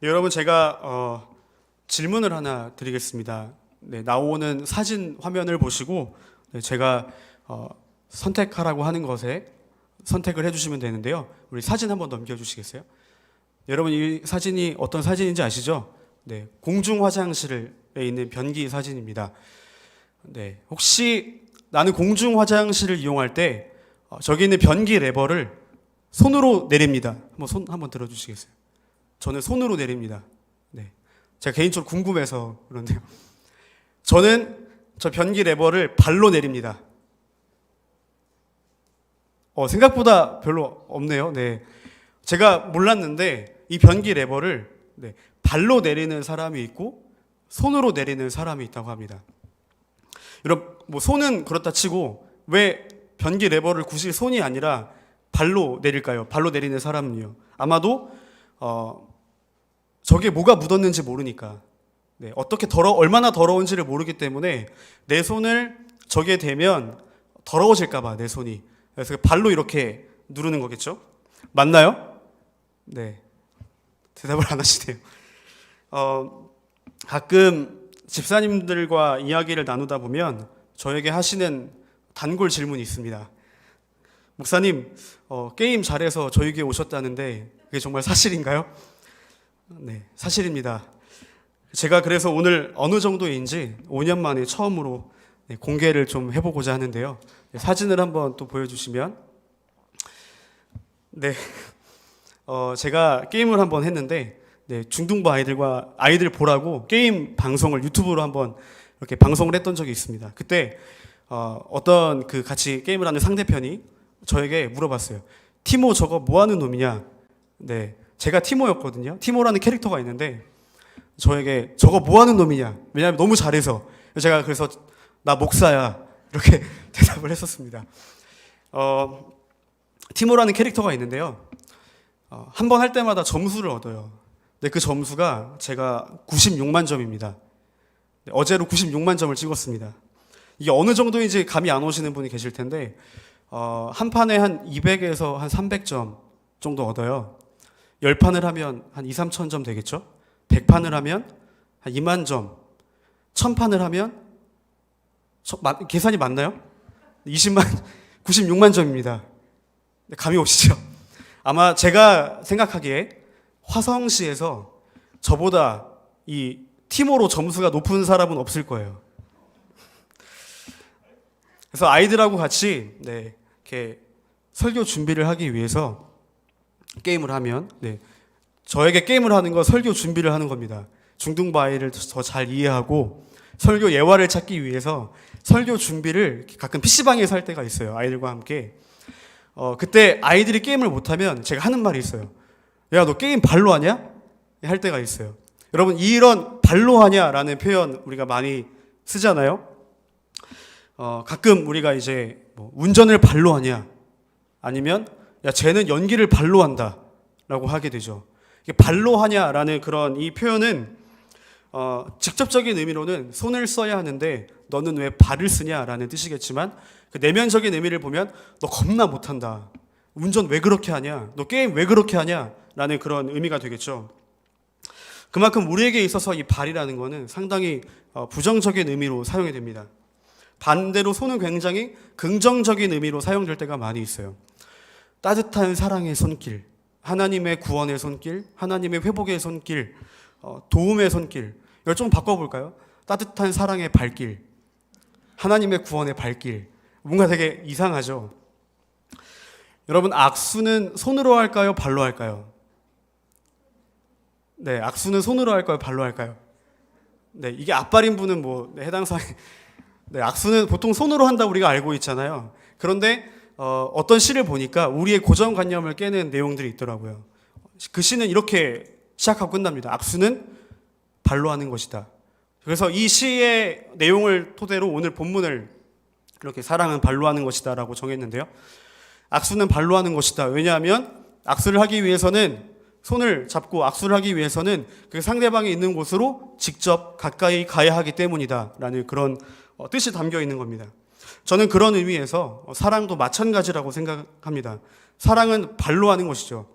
네, 여러분 제가 어, 질문을 하나 드리겠습니다. 네, 나오는 사진 화면을 보시고 네, 제가 어, 선택하라고 하는 것에 선택을 해주시면 되는데요. 우리 사진 한번 넘겨주시겠어요? 여러분 이 사진이 어떤 사진인지 아시죠? 네, 공중 화장실에 있는 변기 사진입니다. 네, 혹시 나는 공중 화장실을 이용할 때 어, 저기 있는 변기 레버를 손으로 내립니다. 한번 손 한번 들어주시겠어요? 저는 손으로 내립니다. 네, 제가 개인적으로 궁금해서 그런데요. 저는 저 변기 레버를 발로 내립니다. 어, 생각보다 별로 없네요. 네. 제가 몰랐는데 이 변기 레버를 네, 발로 내리는 사람이 있고 손으로 내리는 사람이 있다고 합니다. 여러분, 뭐 손은 그렇다 치고 왜 변기 레버를 굳이 손이 아니라 발로 내릴까요? 발로 내리는 사람은요. 아마도 어, 저게 뭐가 묻었는지 모르니까 네, 어떻게 더러 얼마나 더러운지를 모르기 때문에 내 손을 저게 되면 더러워질까봐 내 손이 그래서 발로 이렇게 누르는 거겠죠? 맞나요? 네 대답을 안 하시네요. 어, 가끔 집사님들과 이야기를 나누다 보면 저에게 하시는 단골 질문이 있습니다. 목사님 어, 게임 잘해서 저에게 오셨다는데 그게 정말 사실인가요? 네 사실입니다. 제가 그래서 오늘 어느 정도인지 5년 만에 처음으로 네, 공개를 좀 해보고자 하는데요. 네, 사진을 한번 또 보여주시면, 네, 어, 제가 게임을 한번 했는데, 네, 중등부 아이들과 아이들 보라고 게임 방송을 유튜브로 한번 이렇게 방송을 했던 적이 있습니다. 그때 어, 어떤 그 같이 게임을 하는 상대편이 저에게 물어봤어요. 티모 저거 뭐 하는 놈이냐? 네, 제가 티모였거든요. 티모라는 캐릭터가 있는데. 저에게 저거 뭐 하는 놈이냐? 왜냐하면 너무 잘해서 제가 그래서 나 목사야 이렇게 대답을 했었습니다. 어, 티모라는 캐릭터가 있는데요. 어, 한번 할 때마다 점수를 얻어요. 근데 그 점수가 제가 96만 점입니다. 네, 어제로 96만 점을 찍었습니다. 이게 어느 정도인지 감이 안 오시는 분이 계실 텐데 어, 한 판에 한 200에서 한 300점 정도 얻어요. 10판을 하면 한 2, 3천 점 되겠죠? 100판을 하면 한 2만 점, 1000판을 하면 계산이 맞나요? 20만 96만 점입니다. 네, 감이 오시죠? 아마 제가 생각하기에 화성시에서 저보다 이 티모로 점수가 높은 사람은 없을 거예요. 그래서 아이들하고 같이 네, 이렇게 설교 준비를 하기 위해서 게임을 하면 네, 저에게 게임을 하는 건 설교 준비를 하는 겁니다. 중등부 아이를 더 잘 이해하고 설교 예화를 찾기 위해서 설교 준비를 가끔 PC방에서 할 때가 있어요. 아이들과 함께. 어, 그때 아이들이 게임을 못하면 제가 하는 말이 있어요. 야, 너 게임 발로 하냐? 할 때가 있어요. 여러분, 이런 발로 하냐라는 표현 우리가 많이 쓰잖아요. 어, 가끔 우리가 이제 뭐 운전을 발로 하냐? 아니면 야, 쟤는 연기를 발로 한다. 라고 하게 되죠. 발로 하냐라는 그런 이 표현은 어, 직접적인 의미로는 손을 써야 하는데 너는 왜 발을 쓰냐라는 뜻이겠지만 그 내면적인 의미를 보면 너 겁나 못한다. 운전 왜 그렇게 하냐? 너 게임 왜 그렇게 하냐? 라는 그런 의미가 되겠죠. 그만큼 우리에게 있어서 이 발이라는 것은 상당히 어, 부정적인 의미로 사용이 됩니다. 반대로 손은 굉장히 긍정적인 의미로 사용될 때가 많이 있어요. 따뜻한 사랑의 손길, 하나님의 구원의 손길, 하나님의 회복의 손길, 어, 도움의 손길. 이걸 좀 바꿔볼까요? 따뜻한 사랑의 발길, 하나님의 구원의 발길. 뭔가 되게 이상하죠? 여러분, 악수는 손으로 할까요? 발로 할까요? 네, 악수는 손으로 할까요? 발로 할까요? 네, 이게 앞발인 분은 뭐, 네, 해당 사항, 네, 악수는 보통 손으로 한다고 우리가 알고 있잖아요. 그런데 어, 어떤 시를 보니까 우리의 고정관념을 깨는 내용들이 있더라고요. 그 시는 이렇게 시작하고 끝납니다. 악수는 발로 하는 것이다. 그래서 이 시의 내용을 토대로 오늘 본문을 이렇게 사랑은 발로 하는 것이다 라고 정했는데요. 악수는 발로 하는 것이다. 왜냐하면 악수를 하기 위해서는 손을 잡고 악수를 하기 위해서는 그 상대방이 있는 곳으로 직접 가까이 가야 하기 때문이다 라는 그런 어, 뜻이 담겨 있는 겁니다. 저는 그런 의미에서 사랑도 마찬가지라고 생각합니다. 사랑은 발로 하는 것이죠.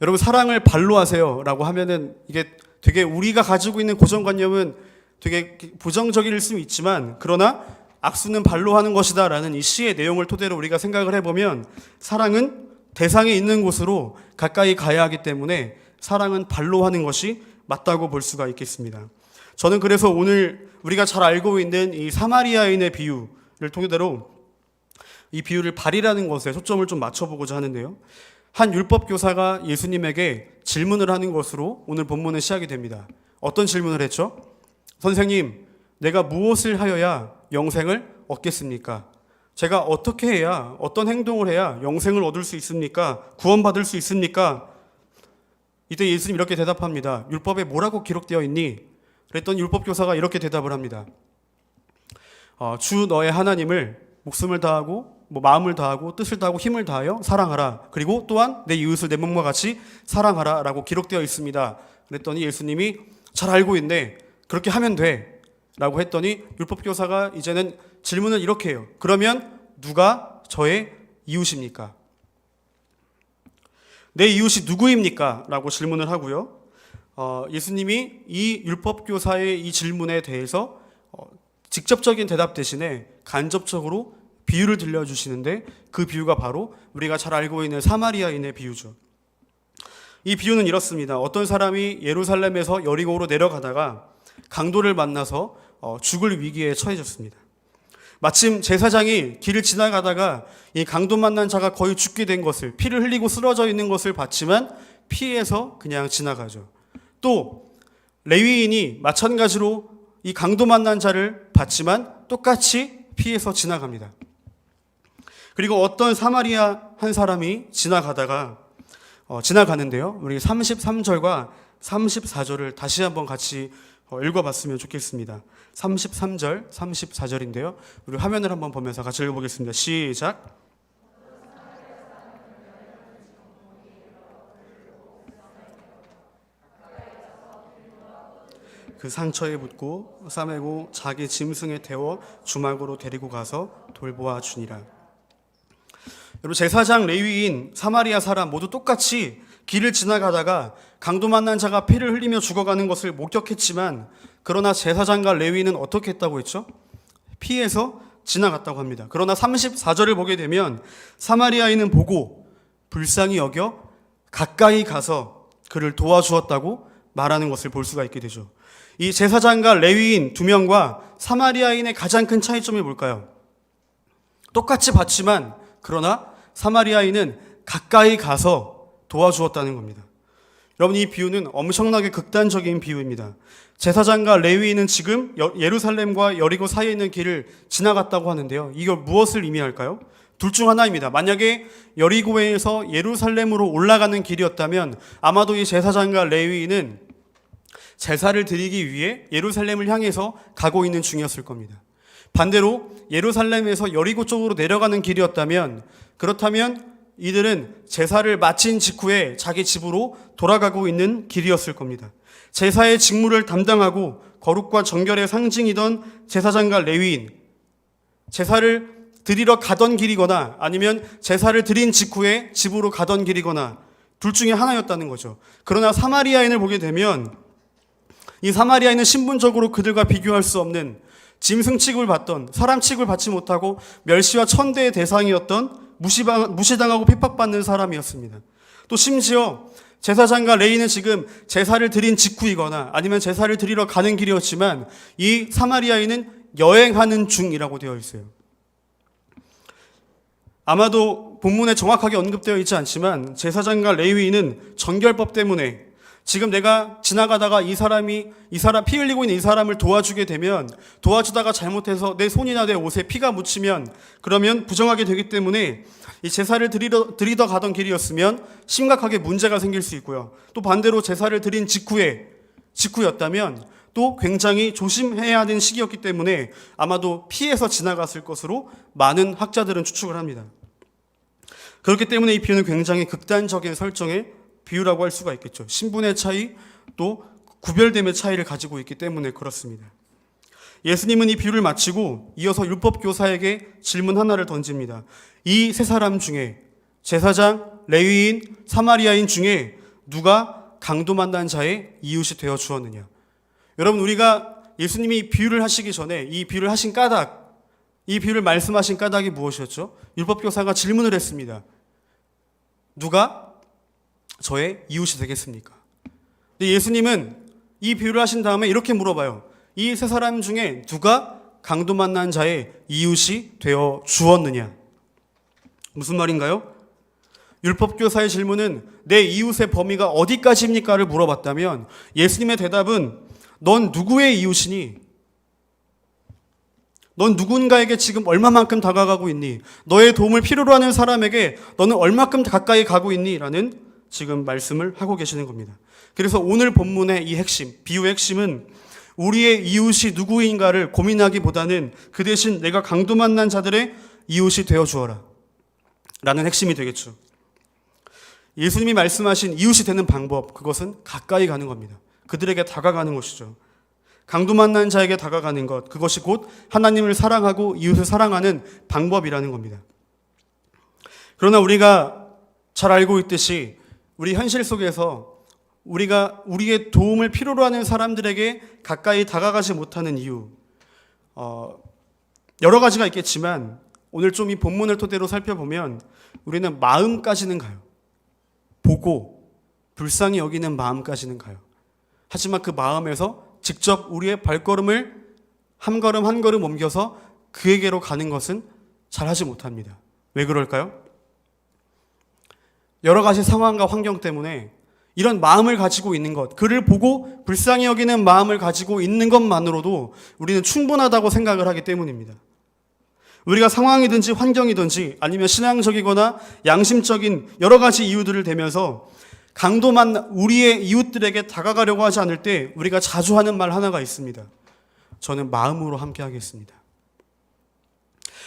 여러분 사랑을 발로 하세요라고 하면은 이게 되게 우리가 가지고 있는 고정관념은 되게 부정적일 수 있지만 그러나 악수는 발로 하는 것이다라는 이 시의 내용을 토대로 우리가 생각을 해보면 사랑은 대상에 있는 곳으로 가까이 가야 하기 때문에 사랑은 발로 하는 것이 맞다고 볼 수가 있겠습니다. 저는 그래서 오늘 우리가 잘 알고 있는 이 사마리아인의 비유를 통해대로 이 비유를 발이라는 것에 초점을 좀 맞춰보고자 하는데요. 한 율법 교사가 예수님에게 질문을 하는 것으로 오늘 본문은 시작이 됩니다. 어떤 질문을 했죠? 선생님, 내가 무엇을 하여야 영생을 얻겠습니까? 제가 어떻게 해야 어떤 행동을 해야 영생을 얻을 수 있습니까? 구원받을 수 있습니까? 이때 예수님 이렇게 대답합니다. 율법에 뭐라고 기록되어 있니? 그랬더니 율법 교사가 이렇게 대답을 합니다. 어, 주 너의 하나님을 목숨을 다하고 뭐 마음을 다하고 뜻을 다하고 힘을 다하여 사랑하라. 그리고 또한 내 이웃을 내 몸과 같이 사랑하라라고 기록되어 있습니다. 그랬더니 예수님이 잘 알고 있네. 그렇게 하면 돼 라고 했더니 율법 교사가 이제는 질문을 이렇게 해요. 그러면 누가 저의 이웃입니까? 내 이웃이 누구입니까? 라고 질문을 하고요. 어, 예수님이 이 율법 교사의 이 질문에 대해서 어, 직접적인 대답 대신에 간접적으로 비유를 들려주시는데 그 비유가 바로 우리가 잘 알고 있는 사마리아인의 비유죠. 이 비유는 이렇습니다. 어떤 사람이 예루살렘에서 여리고로 내려가다가 강도를 만나서 어, 죽을 위기에 처해졌습니다. 마침 제사장이 길을 지나가다가 이 강도 만난 자가 거의 죽게 된 것을 피를 흘리고 쓰러져 있는 것을 봤지만 피해서 그냥 지나가죠. 또 레위인이 마찬가지로 이 강도 만난 자를 봤지만 똑같이 피해서 지나갑니다. 그리고 어떤 사마리아 한 사람이 지나가다가 어, 지나가는데요. 우리 33절과 34절을 다시 한번 같이 어, 읽어봤으면 좋겠습니다. 33절, 34절인데요. 우리 화면을 한번 보면서 같이 읽어보겠습니다. 시작. 그 상처에 붙고 싸매고 자기 짐승에 태워 주막으로 데리고 가서 돌보아 주니라. 여러분 제사장 레위인 사마리아 사람 모두 똑같이 길을 지나가다가 강도 만난 자가 피를 흘리며 죽어가는 것을 목격했지만 그러나 제사장과 레위인은 어떻게 했다고 했죠? 피해서 지나갔다고 합니다. 그러나 34절을 보게 되면 사마리아인은 보고 불쌍히 여겨 가까이 가서 그를 도와주었다고 말하는 것을 볼 수가 있게 되죠. 이 제사장과 레위인 두 명과 사마리아인의 가장 큰 차이점이 뭘까요? 똑같이 봤지만 그러나 사마리아인은 가까이 가서 도와주었다는 겁니다. 여러분 이 비유는 엄청나게 극단적인 비유입니다. 제사장과 레위인은 지금 예루살렘과 여리고 사이에 있는 길을 지나갔다고 하는데요. 이걸 무엇을 의미할까요? 둘 중 하나입니다. 만약에 여리고에서 예루살렘으로 올라가는 길이었다면 아마도 이 제사장과 레위인은 제사를 드리기 위해 예루살렘을 향해서 가고 있는 중이었을 겁니다. 반대로 예루살렘에서 여리고 쪽으로 내려가는 길이었다면 그렇다면 이들은 제사를 마친 직후에 자기 집으로 돌아가고 있는 길이었을 겁니다. 제사의 직무를 담당하고 거룩과 정결의 상징이던 제사장과 레위인, 제사를 드리러 가던 길이거나 아니면 제사를 드린 직후에 집으로 가던 길이거나 둘 중에 하나였다는 거죠. 그러나 사마리아인을 보게 되면 이 사마리아인은 신분적으로 그들과 비교할 수 없는 짐승 취급을 받던 사람 취급을 받지 못하고 멸시와 천대의 대상이었던 무시당하고 핍박받는 사람이었습니다. 또 심지어 제사장과 레이는 지금 제사를 드린 직후이거나 아니면 제사를 드리러 가는 길이었지만 이 사마리아인은 여행하는 중이라고 되어 있어요. 아마도 본문에 정확하게 언급되어 있지 않지만 제사장과 레위인은 정결법 때문에 지금 내가 지나가다가 이 사람이 이 사람 피 흘리고 있는 이 사람을 도와주게 되면 도와주다가 잘못해서 내 손이나 내 옷에 피가 묻히면 그러면 부정하게 되기 때문에 이 제사를 드리러, 드리러 가던 길이었으면 심각하게 문제가 생길 수 있고요. 또 반대로 제사를 드린 직후에 직후였다면 또 굉장히 조심해야 하는 시기였기 때문에 아마도 피해서 지나갔을 것으로 많은 학자들은 추측을 합니다. 그렇기 때문에 이 비유는 굉장히 극단적인 설정의 비유라고 할 수가 있겠죠. 신분의 차이 또 구별됨의 차이를 가지고 있기 때문에 그렇습니다. 예수님은 이 비유를 마치고 이어서 율법 교사에게 질문 하나를 던집니다. 이 세 사람 중에 제사장, 레위인, 사마리아인 중에 누가 강도 만난 자의 이웃이 되어 주었느냐. 여러분 우리가 예수님이 이 비유를 하시기 전에 이 비유를 하신 까닭, 이 비유를 말씀하신 까닭이 무엇이었죠? 율법교사가 질문을 했습니다. 누가 저의 이웃이 되겠습니까? 근데 예수님은 이 비유를 하신 다음에 이렇게 물어봐요. 이 세 사람 중에 누가 강도 만난 자의 이웃이 되어 주었느냐? 무슨 말인가요? 율법교사의 질문은 내 이웃의 범위가 어디까지입니까를 물어봤다면 예수님의 대답은 넌 누구의 이웃이니? 넌 누군가에게 지금 얼마만큼 다가가고 있니? 너의 도움을 필요로 하는 사람에게 너는 얼마큼 가까이 가고 있니? 라는 지금 말씀을 하고 계시는 겁니다. 그래서 오늘 본문의 이 핵심, 비유의 핵심은 우리의 이웃이 누구인가를 고민하기보다는 그 대신 내가 강도 만난 자들의 이웃이 되어 주어라. 라는 핵심이 되겠죠. 예수님이 말씀하신 이웃이 되는 방법, 그것은 가까이 가는 겁니다. 그들에게 다가가는 것이죠. 강도 만난 자에게 다가가는 것, 그것이 곧 하나님을 사랑하고 이웃을 사랑하는 방법이라는 겁니다. 그러나 우리가 잘 알고 있듯이 우리 현실 속에서 우리가 우리의 도움을 필요로 하는 사람들에게 가까이 다가가지 못하는 이유, 어, 여러 가지가 있겠지만 오늘 좀 이 본문을 토대로 살펴보면 우리는 마음까지는 가요. 보고 불쌍히 여기는 마음까지는 가요. 하지만 그 마음에서 직접 우리의 발걸음을 한 걸음 한 걸음 옮겨서 그에게로 가는 것은 잘하지 못합니다. 왜 그럴까요? 여러 가지 상황과 환경 때문에 이런 마음을 가지고 있는 것, 그를 보고 불쌍히 여기는 마음을 가지고 있는 것만으로도 우리는 충분하다고 생각을 하기 때문입니다. 우리가 상황이든지 환경이든지 아니면 신앙적이거나 양심적인 여러 가지 이유들을 대면서 강도만 우리의 이웃들에게 다가가려고 하지 않을 때 우리가 자주 하는 말 하나가 있습니다. 저는 마음으로 함께 하겠습니다.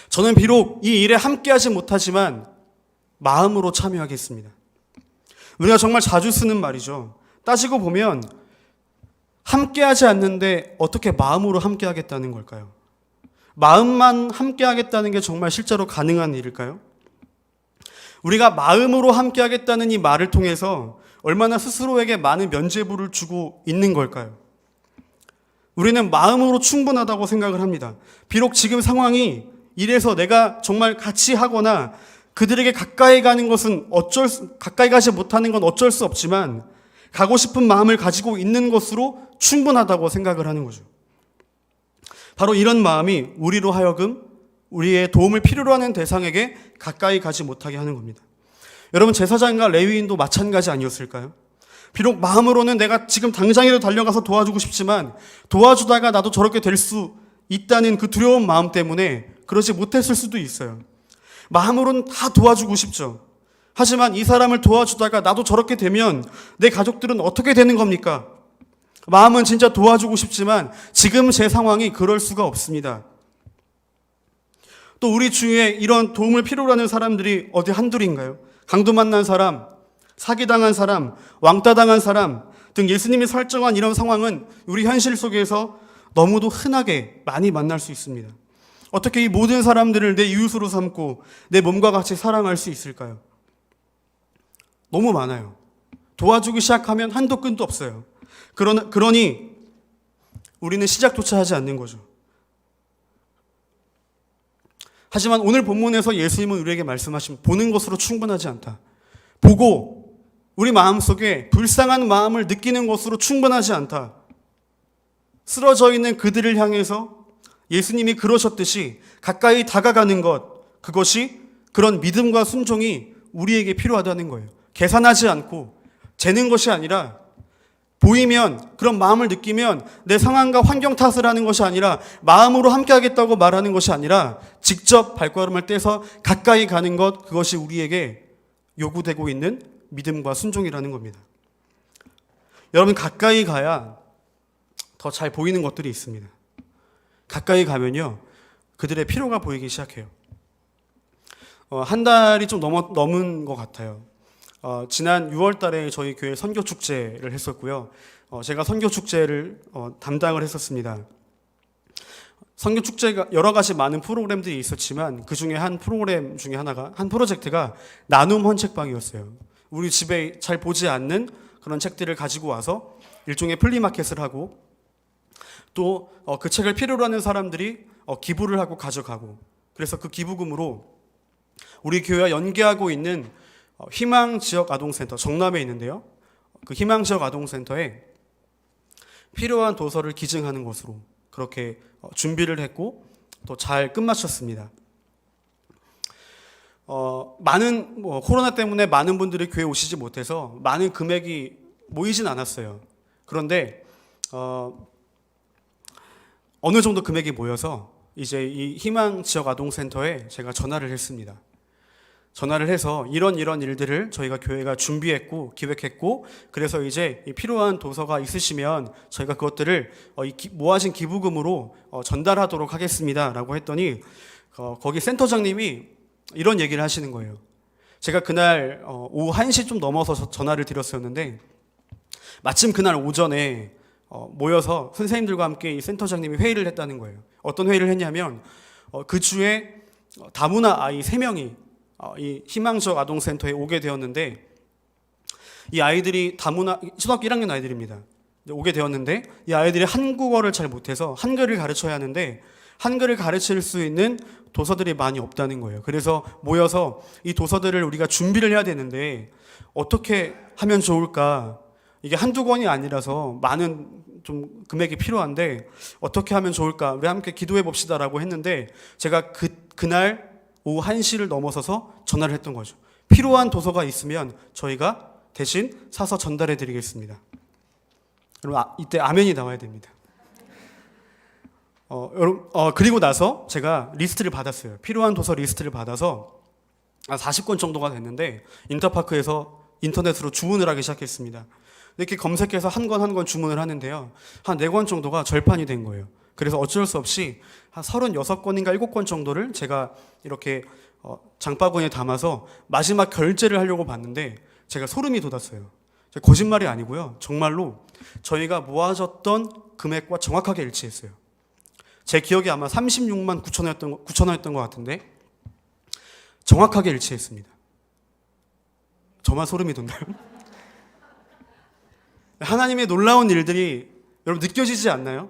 저는 비록 이 일에 함께 하지 못하지만 마음으로 참여하겠습니다. 우리가 정말 자주 쓰는 말이죠. 따지고 보면 함께 하지 않는데 어떻게 마음으로 함께 하겠다는 걸까요? 마음만 함께 하겠다는 게 정말 실제로 가능한 일일까요? 우리가 마음으로 함께 하겠다는 이 말을 통해서 얼마나 스스로에게 많은 면죄부를 주고 있는 걸까요? 우리는 마음으로 충분하다고 생각을 합니다. 비록 지금 상황이 이래서 내가 정말 같이 하거나 그들에게 가까이 가는 것은 어쩔 수, 가까이 가지 못하는 건 어쩔 수 없지만 가고 싶은 마음을 가지고 있는 것으로 충분하다고 생각을 하는 거죠. 바로 이런 마음이 우리로 하여금 우리의 도움을 필요로 하는 대상에게 가까이 가지 못하게 하는 겁니다. 여러분 제사장과 레위인도 마찬가지 아니었을까요? 비록 마음으로는 내가 지금 당장이라도 달려가서 도와주고 싶지만 도와주다가 나도 저렇게 될 수 있다는 그 두려운 마음 때문에 그러지 못했을 수도 있어요. 마음으로는 다 도와주고 싶죠. 하지만 이 사람을 도와주다가 나도 저렇게 되면 내 가족들은 어떻게 되는 겁니까? 마음은 진짜 도와주고 싶지만 지금 제 상황이 그럴 수가 없습니다. 또 우리 주위에 이런 도움을 필요로 하는 사람들이 어디 한둘인가요? 강도 만난 사람, 사기당한 사람, 왕따당한 사람 등 예수님이 설정한 이런 상황은 우리 현실 속에서 너무도 흔하게 많이 만날 수 있습니다. 어떻게 이 모든 사람들을 내 이웃으로 삼고 내 몸과 같이 사랑할 수 있을까요? 너무 많아요. 도와주기 시작하면 한도 끝도 없어요. 그러나, 그러니 우리는 시작조차 하지 않는 거죠. 하지만 오늘 본문에서 예수님은 우리에게 말씀하신 보는 것으로 충분하지 않다. 보고 우리 마음속에 불쌍한 마음을 느끼는 것으로 충분하지 않다. 쓰러져 있는 그들을 향해서 예수님이 그러셨듯이 가까이 다가가는 것, 그것이 그런 믿음과 순종이 우리에게 필요하다는 거예요. 계산하지 않고 재는 것이 아니라 보이면 그런 마음을 느끼면 내 상황과 환경 탓을 하는 것이 아니라 마음으로 함께 하겠다고 말하는 것이 아니라 직접 발걸음을 떼서 가까이 가는 것 그것이 우리에게 요구되고 있는 믿음과 순종이라는 겁니다. 여러분 가까이 가야 더 잘 보이는 것들이 있습니다. 가까이 가면요 그들의 필요가 보이기 시작해요. 어, 한 달이 좀 넘어, 넘은 것 같아요. 어, 지난 6월 달에 저희 교회 선교 축제를 했었고요. 어, 제가 선교 축제를 어, 담당을 했었습니다. 선교 축제가 여러 가지 많은 프로그램들이 있었지만 그 중에 한 프로그램 중에 하나가 한 프로젝트가 나눔 헌책방이었어요. 우리 집에 잘 보지 않는 그런 책들을 가지고 와서 일종의 플리마켓을 하고 또 그 책을 필요로 하는 사람들이 어, 기부를 하고 가져가고 그래서 그 기부금으로 우리 교회와 연계하고 있는 어, 희망 지역 아동센터 정남에 있는데요. 그 희망 지역 아동센터에 필요한 도서를 기증하는 것으로 그렇게 어, 준비를 했고 또 잘 끝마쳤습니다. 어, 많은 뭐 코로나 때문에 많은 분들이 교회 오시지 못해서 많은 금액이 모이진 않았어요. 그런데 어, 어느 정도 금액이 모여서 이제 이 희망 지역 아동센터에 제가 전화를 했습니다. 전화를 해서 이런 이런 일들을 저희가 교회가 준비했고 기획했고 그래서 이제 이 필요한 도서가 있으시면 저희가 그것들을 어, 모아진 기부금으로 어, 전달하도록 하겠습니다라고 했더니 어, 거기 센터장님이 이런 얘기를 하시는 거예요. 제가 그날 어, 오후 1시 좀 넘어서 저- 전화를 드렸었는데 마침 그날 오전에 어, 모여서 선생님들과 함께 이 센터장님이 회의를 했다는 거예요. 어떤 회의를 했냐면 어, 그 주에 어, 다문화 아이 3명이 어, 이 희망적 아동센터에 오게 되었는데 이 아이들이 다문화 초등학교 1학년 아이들입니다. 오게 되었는데 이 아이들이 한국어를 잘 못해서 한글을 가르쳐야 하는데 한글을 가르칠 수 있는 도서들이 많이 없다는 거예요. 그래서 모여서 이 도서들을 우리가 준비를 해야 되는데 어떻게 하면 좋을까? 이게 한두 권이 아니라서 많은 좀 금액이 필요한데 어떻게 하면 좋을까? 우리 함께 기도해 봅시다라고 했는데 제가 그 그날 오후 1시를 넘어서서 전화를 했던 거죠. 필요한 도서가 있으면 저희가 대신 사서 전달해 드리겠습니다. 여러분 아, 이때 아멘이 나와야 됩니다. 어, 여러분, 어, 그리고 나서 제가 리스트를 받았어요. 필요한 도서 리스트를 받아서 한 40권 정도가 됐는데 인터파크에서 인터넷으로 주문을 하기 시작했습니다. 이렇게 검색해서 한 권 한 권 주문을 하는데요. 한 네 권 정도가 절판이 된 거예요. 그래서 어쩔 수 없이 한 36권인가 7권 정도를 제가 이렇게 어, 장바구니에 담아서 마지막 결제를 하려고 봤는데 제가 소름이 돋았어요. 거짓말이 아니고요. 정말로 저희가 모아졌던 금액과 정확하게 일치했어요. 제 기억이 아마 36만 9천 원이었던, 9천 원이었던 것 같은데 정확하게 일치했습니다. 저만 소름이 돋나요? 하나님의 놀라운 일들이 여러분 느껴지지 않나요?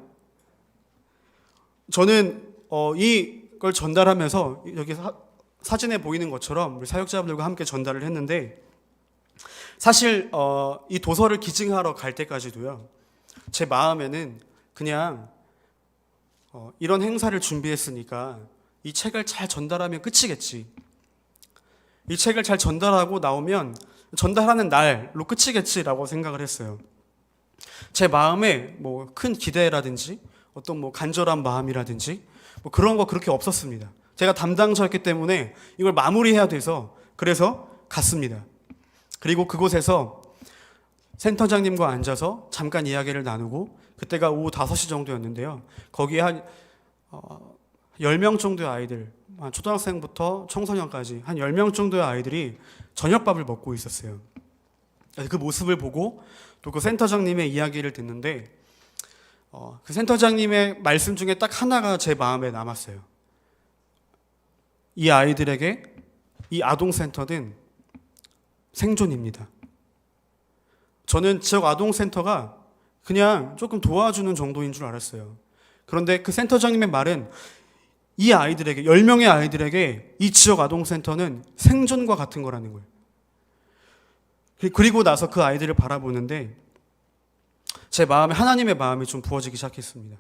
저는 어, 이걸 전달하면서 여기 사, 사진에 보이는 것처럼 우리 사역자분들과 함께 전달을 했는데 사실 어, 이 도서를 기증하러 갈 때까지도요 제 마음에는 그냥 어, 이런 행사를 준비했으니까 이 책을 잘 전달하면 끝이겠지. 이 책을 잘 전달하고 나오면 전달하는 날로 끝이겠지라고 생각을 했어요. 제 마음에 뭐 큰 기대라든지 어떤 뭐 간절한 마음이라든지 뭐 그런 거 그렇게 없었습니다. 제가 담당자였기 때문에 이걸 마무리해야 돼서 그래서 갔습니다. 그리고 그곳에서 센터장님과 앉아서 잠깐 이야기를 나누고 그때가 오후 5시 정도였는데요. 거기에 한 어, 10명 정도의 아이들, 한 초등학생부터 청소년까지 한 10명 정도의 아이들이 저녁밥을 먹고 있었어요. 그 모습을 보고 또 그 센터장님의 이야기를 듣는데 어, 그 센터장님의 말씀 중에 딱 하나가 제 마음에 남았어요. 이 아이들에게 이 아동센터는 생존입니다. 저는 지역 아동센터가 그냥 조금 도와주는 정도인 줄 알았어요. 그런데 그 센터장님의 말은 이 아이들에게, 10명의 아이들에게 이 지역 아동센터는 생존과 같은 거라는 거예요. 그리고 나서 그 아이들을 바라보는데 제 마음에 하나님의 마음이 좀 부어지기 시작했습니다.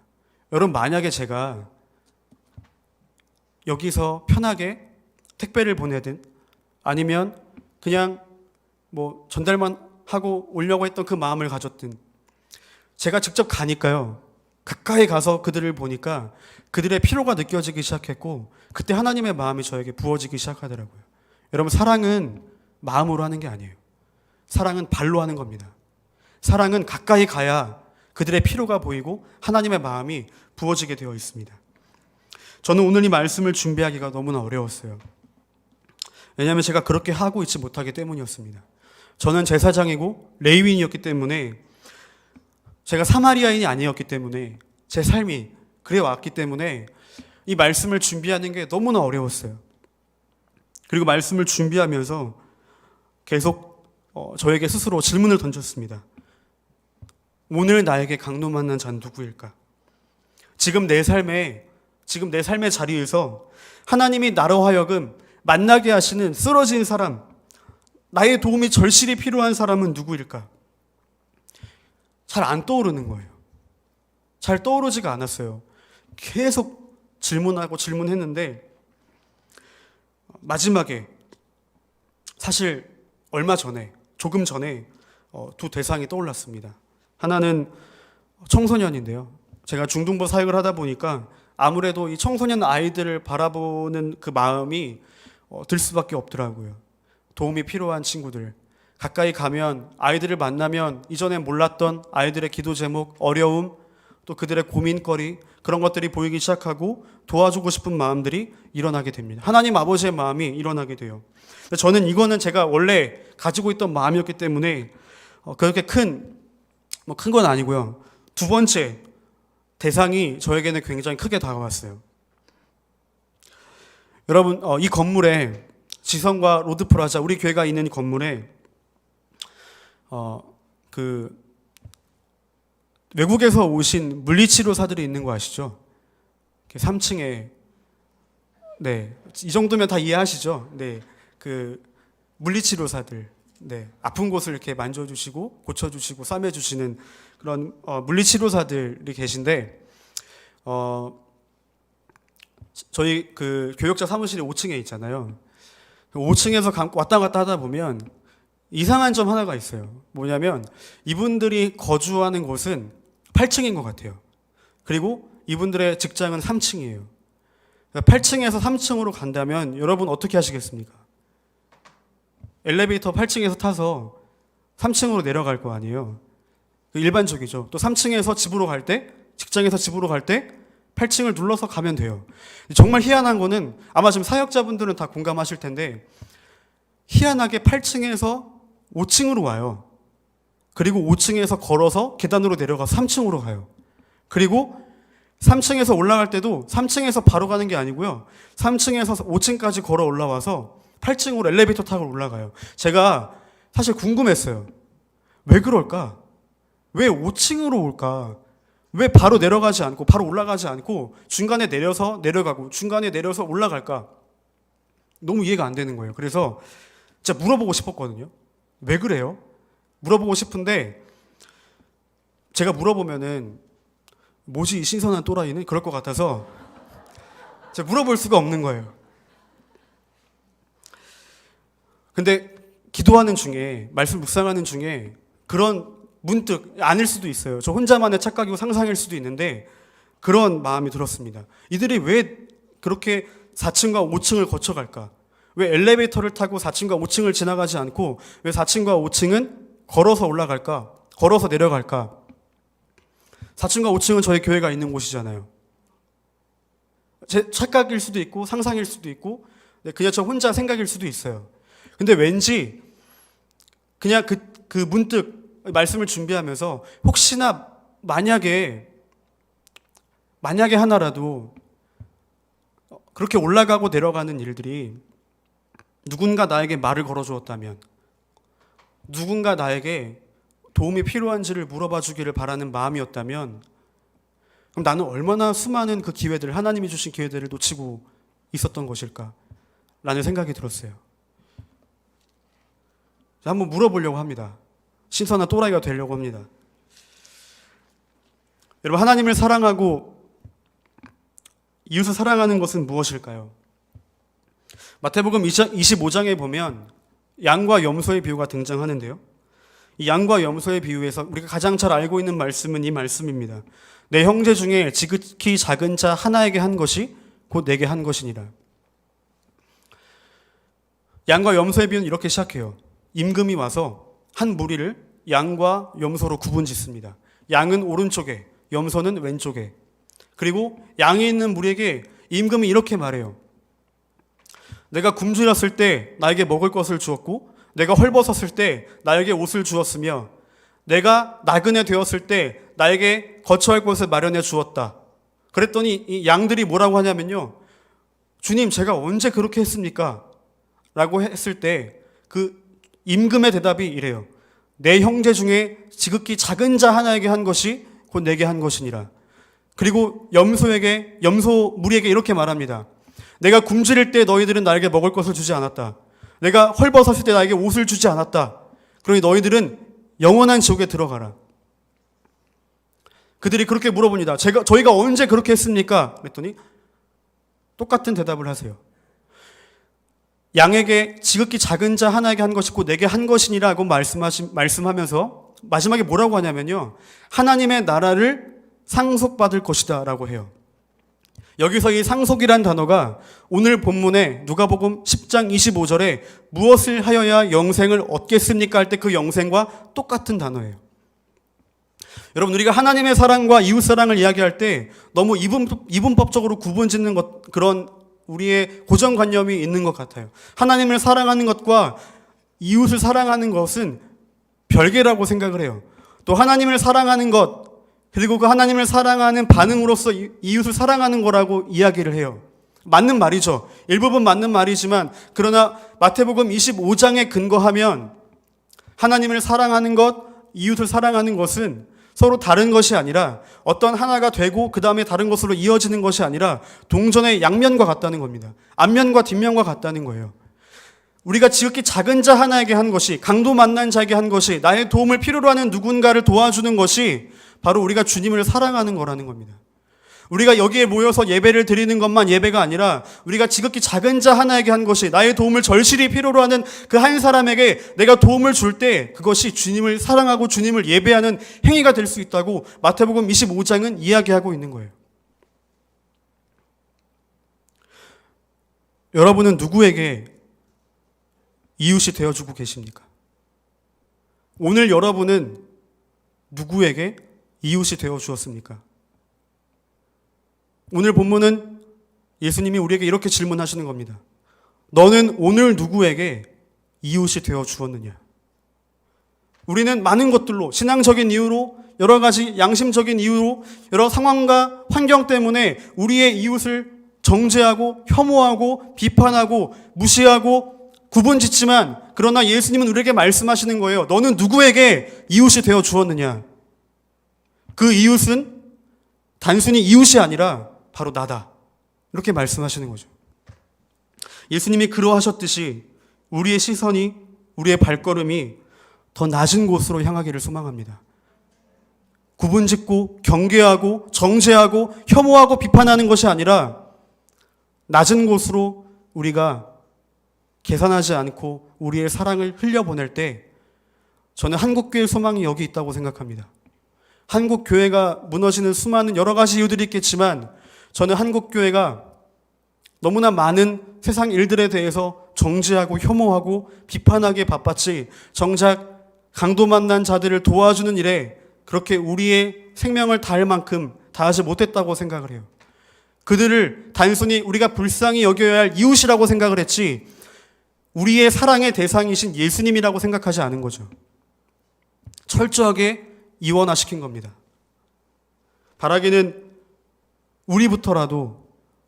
여러분, 만약에 제가 여기서 편하게 택배를 보내든 아니면 그냥 뭐 전달만 하고 오려고 했던 그 마음을 가졌든 제가 직접 가니까요. 가까이 가서 그들을 보니까 그들의 피로가 느껴지기 시작했고 그때 하나님의 마음이 저에게 부어지기 시작하더라고요. 여러분 사랑은 마음으로 하는 게 아니에요. 사랑은 발로 하는 겁니다. 사랑은 가까이 가야 그들의 피로가 보이고 하나님의 마음이 부어지게 되어 있습니다. 저는 오늘 이 말씀을 준비하기가 너무나 어려웠어요. 왜냐하면 제가 그렇게 하고 있지 못하기 때문이었습니다. 저는 제사장이고 레위인이었기 때문에 제가 사마리아인이 아니었기 때문에 제 삶이 그래 왔기 때문에 이 말씀을 준비하는 게 너무나 어려웠어요. 그리고 말씀을 준비하면서 계속 어, 저에게 스스로 질문을 던졌습니다. 오늘 나에게 강도 만난 자는 누구일까? 지금 내 삶에 지금 내 삶의 자리에서 하나님이 나로 하여금 만나게 하시는 쓰러진 사람, 나의 도움이 절실히 필요한 사람은 누구일까? 잘 안 떠오르는 거예요. 잘 떠오르지가 않았어요. 계속 질문하고 질문했는데 마지막에 사실 얼마 전에 조금 전에 어, 두 대상이 떠올랐습니다. 하나는 청소년인데요. 제가 중등부 사역을 하다 보니까 아무래도 이 청소년 아이들을 바라보는 그 마음이 어, 들 수밖에 없더라고요. 도움이 필요한 친구들. 가까이 가면 아이들을 만나면 이전에 몰랐던 아이들의 기도 제목, 어려움, 또 그들의 고민거리 그런 것들이 보이기 시작하고 도와주고 싶은 마음들이 일어나게 됩니다. 하나님 아버지의 마음이 일어나게 돼요. 저는 이거는 제가 원래 가지고 있던 마음이었기 때문에 어, 그렇게 큰, 뭐 큰 건 아니고요. 두 번째 대상이 저에게는 굉장히 크게 다가왔어요. 여러분, 어, 이 건물에 지성과 로드 프라자 우리 교회가 있는 이 건물에 어, 그 외국에서 오신 물리치료사들이 있는 거 아시죠? 3층에 네, 이 정도면 다 이해하시죠? 네, 그 물리치료사들, 네, 아픈 곳을 이렇게 만져주시고 고쳐주시고 싸매주시는 그런 어, 물리치료사들이 계신데, 어, 저희 그 교육자 사무실이 5층에 있잖아요. 5층에서 왔다 갔다 하다 보면 이상한 점 하나가 있어요. 뭐냐면 이분들이 거주하는 곳은 8층인 것 같아요. 그리고 이분들의 직장은 3층이에요. 8층에서 3층으로 간다면 여러분 어떻게 하시겠습니까? 엘리베이터 8층에서 타서 3층으로 내려갈 거 아니에요. 그 일반적이죠. 또 3층에서 집으로 갈 때, 직장에서 집으로 갈 때 8층을 눌러서 가면 돼요. 정말 희한한 거는 아마 지금 사역자분들은 다 공감하실 텐데 희한하게 8층에서 5층으로 와요. 그리고 5층에서 걸어서 계단으로 내려가서 3층으로 가요. 그리고 3층에서 올라갈 때도 3층에서 바로 가는 게 아니고요. 3층에서 5층까지 걸어 올라와서 8층으로 엘리베이터 타고 올라가요. 제가 사실 궁금했어요. 왜 그럴까? 왜 5층으로 올까? 왜 바로 내려가지 않고 바로 올라가지 않고 중간에 내려서 내려가고 중간에 내려서 올라갈까? 너무 이해가 안 되는 거예요. 그래서 진짜 물어보고 싶었거든요. 왜 그래요? 물어보고 싶은데 제가 물어보면은 뭐지 이 신선한 또라이는 그럴 것 같아서 제가 물어볼 수가 없는 거예요. 근데 기도하는 중에 말씀 묵상하는 중에 그런 문득 아닐 수도 있어요. 저 혼자만의 착각이고 상상일 수도 있는데 그런 마음이 들었습니다. 이들이 왜 그렇게 4층과 5층을 거쳐갈까? 왜 엘리베이터를 타고 4층과 5층을 지나가지 않고 왜 4층과 5층은 걸어서 올라갈까? 걸어서 내려갈까? 4층과 5층은 저희 교회가 있는 곳이잖아요. 제 착각일 수도 있고 상상일 수도 있고 네, 그냥 저 혼자 생각일 수도 있어요. 근데 왠지 그냥 그, 그 문득 말씀을 준비하면서 혹시나 만약에 만약에 하나라도 그렇게 올라가고 내려가는 일들이 누군가 나에게 말을 걸어 주었다면 누군가 나에게 도움이 필요한지를 물어봐 주기를 바라는 마음이었다면 그럼 나는 얼마나 수많은 그 기회들 하나님이 주신 기회들을 놓치고 있었던 것일까 라는 생각이 들었어요. 자, 한번 물어보려고 합니다. 신선한 또라이가 되려고 합니다. 여러분 하나님을 사랑하고 이웃을 사랑하는 것은 무엇일까요? 마태복음 25장에 보면 양과 염소의 비유가 등장하는데요. 이 양과 염소의 비유에서 우리가 가장 잘 알고 있는 말씀은 이 말씀입니다. 내 형제 중에 지극히 작은 자 하나에게 한 것이 곧 내게 한 것이니라. 양과 염소의 비유는 이렇게 시작해요. 임금이 와서 한 무리를 양과 염소로 구분 짓습니다. 양은 오른쪽에, 염소는 왼쪽에. 그리고 양에 있는 무리에게 임금이 이렇게 말해요. 내가 굶주렸을 때 나에게 먹을 것을 주었고, 내가 헐벗었을 때 나에게 옷을 주었으며, 내가 나그네 되었을 때 나에게 거처할 곳을 마련해 주었다. 그랬더니 이 양들이 뭐라고 하냐면요. 주님, 제가 언제 그렇게 했습니까? 라고 했을 때 그 임금의 대답이 이래요. 내 형제 중에 지극히 작은 자 하나에게 한 것이 곧 내게 한 것이니라. 그리고 염소에게 염소 무리에게 이렇게 말합니다. 내가 굶주릴 때 너희들은 나에게 먹을 것을 주지 않았다. 내가 헐벗었을 때 나에게 옷을 주지 않았다. 그러니 너희들은 영원한 지옥에 들어가라. 그들이 그렇게 물어봅니다. 제가 저희가 언제 그렇게 했습니까? 그랬더니 똑같은 대답을 하세요. 양에게 지극히 작은 자 하나에게 한 것이고 내게 한 것이니라고 말씀하시, 말씀하면서 마지막에 뭐라고 하냐면요. 하나님의 나라를 상속받을 것이다 라고 해요. 여기서 이 상속이란 단어가 오늘 본문에 누가복음 10장 25절에 무엇을 하여야 영생을 얻겠습니까 할 때 그 영생과 똑같은 단어예요. 여러분 우리가 하나님의 사랑과 이웃 사랑을 이야기할 때 너무 이분 이분법적으로 구분 짓는 것 그런 우리의 고정관념이 있는 것 같아요. 하나님을 사랑하는 것과 이웃을 사랑하는 것은 별개라고 생각을 해요. 또 하나님을 사랑하는 것 그리고 그 하나님을 사랑하는 반응으로서 이- 이웃을 사랑하는 거라고 이야기를 해요. 맞는 말이죠. 일부분 맞는 말이지만 그러나 마태복음 25장에 근거하면 하나님을 사랑하는 것, 이웃을 사랑하는 것은 서로 다른 것이 아니라 어떤 하나가 되고 그 다음에 다른 것으로 이어지는 것이 아니라 동전의 양면과 같다는 겁니다. 앞면과 뒷면과 같다는 거예요. 우리가 지극히 작은 자 하나에게 한 것이 강도 만난 자에게 한 것이 나의 도움을 필요로 하는 누군가를 도와주는 것이 바로 우리가 주님을 사랑하는 거라는 겁니다. 우리가 여기에 모여서 예배를 드리는 것만 예배가 아니라 우리가 지극히 작은 자 하나에게 한 것이 나의 도움을 절실히 필요로 하는 그 한 사람에게 내가 도움을 줄 때 그것이 주님을 사랑하고 주님을 예배하는 행위가 될 수 있다고 마태복음 25장은 이야기하고 있는 거예요. 여러분은 누구에게 이웃이 되어주고 계십니까? 오늘 여러분은 누구에게 이웃이 되어 주었습니까? 오늘 본문은 예수님이 우리에게 이렇게 질문하시는 겁니다. 너는 오늘 누구에게 이웃이 되어 주었느냐? 우리는 많은 것들로 신앙적인 이유로 여러 가지 양심적인 이유로 여러 상황과 환경 때문에 우리의 이웃을 정죄하고 혐오하고 비판하고 무시하고 구분짓지만 그러나 예수님은 우리에게 말씀하시는 거예요. 너는 누구에게 이웃이 되어 주었느냐? 그 이웃은 단순히 이웃이 아니라 바로 나다. 이렇게 말씀하시는 거죠. 예수님이 그러하셨듯이 우리의 시선이, 우리의 발걸음이 더 낮은 곳으로 향하기를 소망합니다. 구분 짓고 경계하고 정죄하고 혐오하고 비판하는 것이 아니라 낮은 곳으로 우리가 계산하지 않고 우리의 사랑을 흘려보낼 때 저는 한국교회 소망이 여기 있다고 생각합니다. 한국 교회가 무너지는 수많은 여러 가지 이유들이 있겠지만 저는 한국 교회가 너무나 많은 세상 일들에 대해서 정죄하고 혐오하고 비판하기에 바빴지 정작 강도 만난 자들을 도와주는 일에 그렇게 우리의 생명을 다할 만큼 다하지 못했다고 생각을 해요. 그들을 단순히 우리가 불쌍히 여겨야 할 이웃이라고 생각을 했지 우리의 사랑의 대상이신 예수님이라고 생각하지 않은 거죠. 철저하게 이원화시킨 겁니다. 바라기는 우리부터라도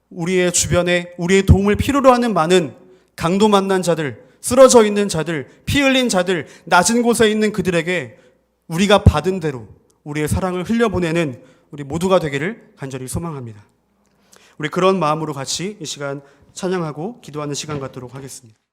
우리의 주변에 우리의 도움을 필요로 하는 많은 강도 만난 자들, 쓰러져 있는 자들, 피 흘린 자들, 낮은 곳에 있는 그들에게 우리가 받은 대로 우리의 사랑을 흘려보내는 우리 모두가 되기를 간절히 소망합니다. 우리 그런 마음으로 같이 이 시간 찬양하고 기도하는 시간 갖도록 하겠습니다.